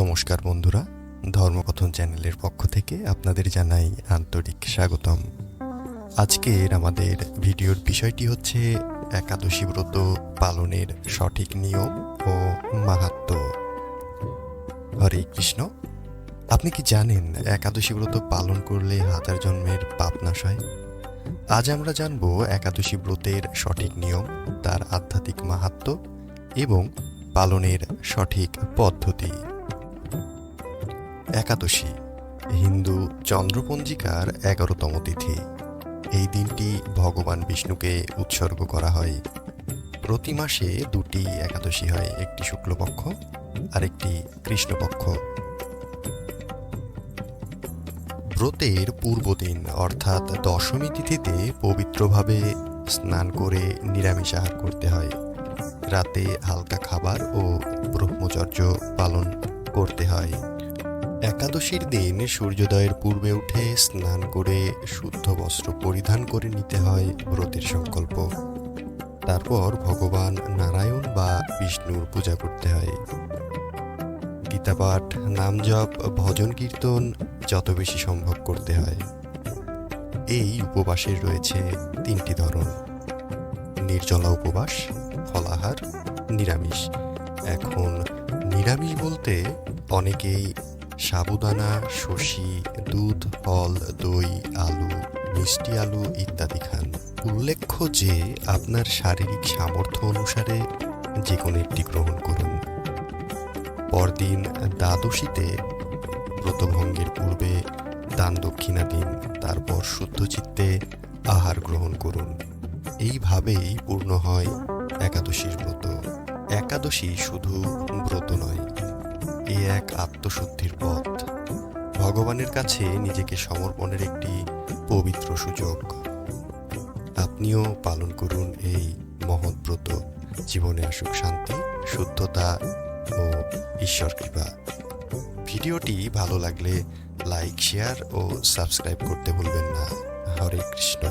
নমস্কার বন্ধুরা ধর্মকথন চ্যানেলের পক্ষ থেকে আপনাদের জানাই আন্তরিক স্বাগতম। আজকের আমাদের ভিডিওর বিষয়টি হচ্ছে একাদশী ব্রত পালনের সঠিক নিয়ম ও মাহাত্ম। হরে কৃষ্ণ, আপনি কি জানেন একাদশী ব্রত পালন করলে হাজার জন্মের পাপ নাশ হয়? আজ আমরা জানব একাদশী ব্রতের সঠিক নিয়ম, তার আধ্যাত্মিক মাহাত্ম এবং পালনের সঠিক পদ্ধতি। একাদশী, হিন্দু চন্দ্রপঞ্জিকার এগারোতম তিথি। এই দিনটি ভগবান বিষ্ণুকে উৎসর্গ করা হয়। প্রতি মাসে দুটি একাদশী হয়, একটি শুক্লপক্ষ আর একটি কৃষ্ণপক্ষ। ব্রতের পূর্বদিন অর্থাৎ দশমী তিথিতে পবিত্রভাবে স্নান করে নিরামিষ আহার করতে হয়। রাতে হালকা খাবার ও ব্রহ্মচর্য পালন করতে হয়। একাদশীর দিন সূর্যোদয়ের পূর্বে উঠে স্নান করে শুদ্ধ বস্ত্র পরিধান করে নিতে হয় ব্রতের সংকল্প। তারপর ভগবান নারায়ণ বা বিষ্ণুর পূজা করতে হয়। গীতাপাঠ নাম জপ ভজন কীর্তন যত বেশি সম্ভব করতে হয়। এই উপবাসের রয়েছে তিনটি ধরন। নির্জলা উপবাস, ফলাহার, নিরামিষ। এখন নিরামিষ বলতে অনেকেই সাবুদানা, শশি, দুধ, ফল, দই, আলু, মিষ্টি আলু ইত্যাদি খান। উল্লেখ্য যে, আপনার শারীরিক সামর্থ্য অনুসারে যে কোনো একটি গ্রহণ করুন। পরদিন দ্বাদশীতে ব্রতভঙ্গের পূর্বে দান দক্ষিণা দিন, তারপর শুদ্ধ চিত্তে আহার গ্রহণ করুন। এইভাবেই পূর্ণ হয় একাদশীর ব্রত। একাদশী শুধু ব্রত নয় এ এক আত্মশুদ্ধির পথ। ভগবানের কাছে নিজেকে সমর্পণের একটি পবিত্র সুযোগ। আপনিও পালন করুন এই মহৎ ব্রত জীবনে আসুক শান্তি, শুদ্ধতা ও ঈশ্বর কৃপা। ভিডিওটি ভালো লাগলে লাইক, শেয়ার ও সাবস্ক্রাইব করতে ভুলবেন না। হরে কৃষ্ণ।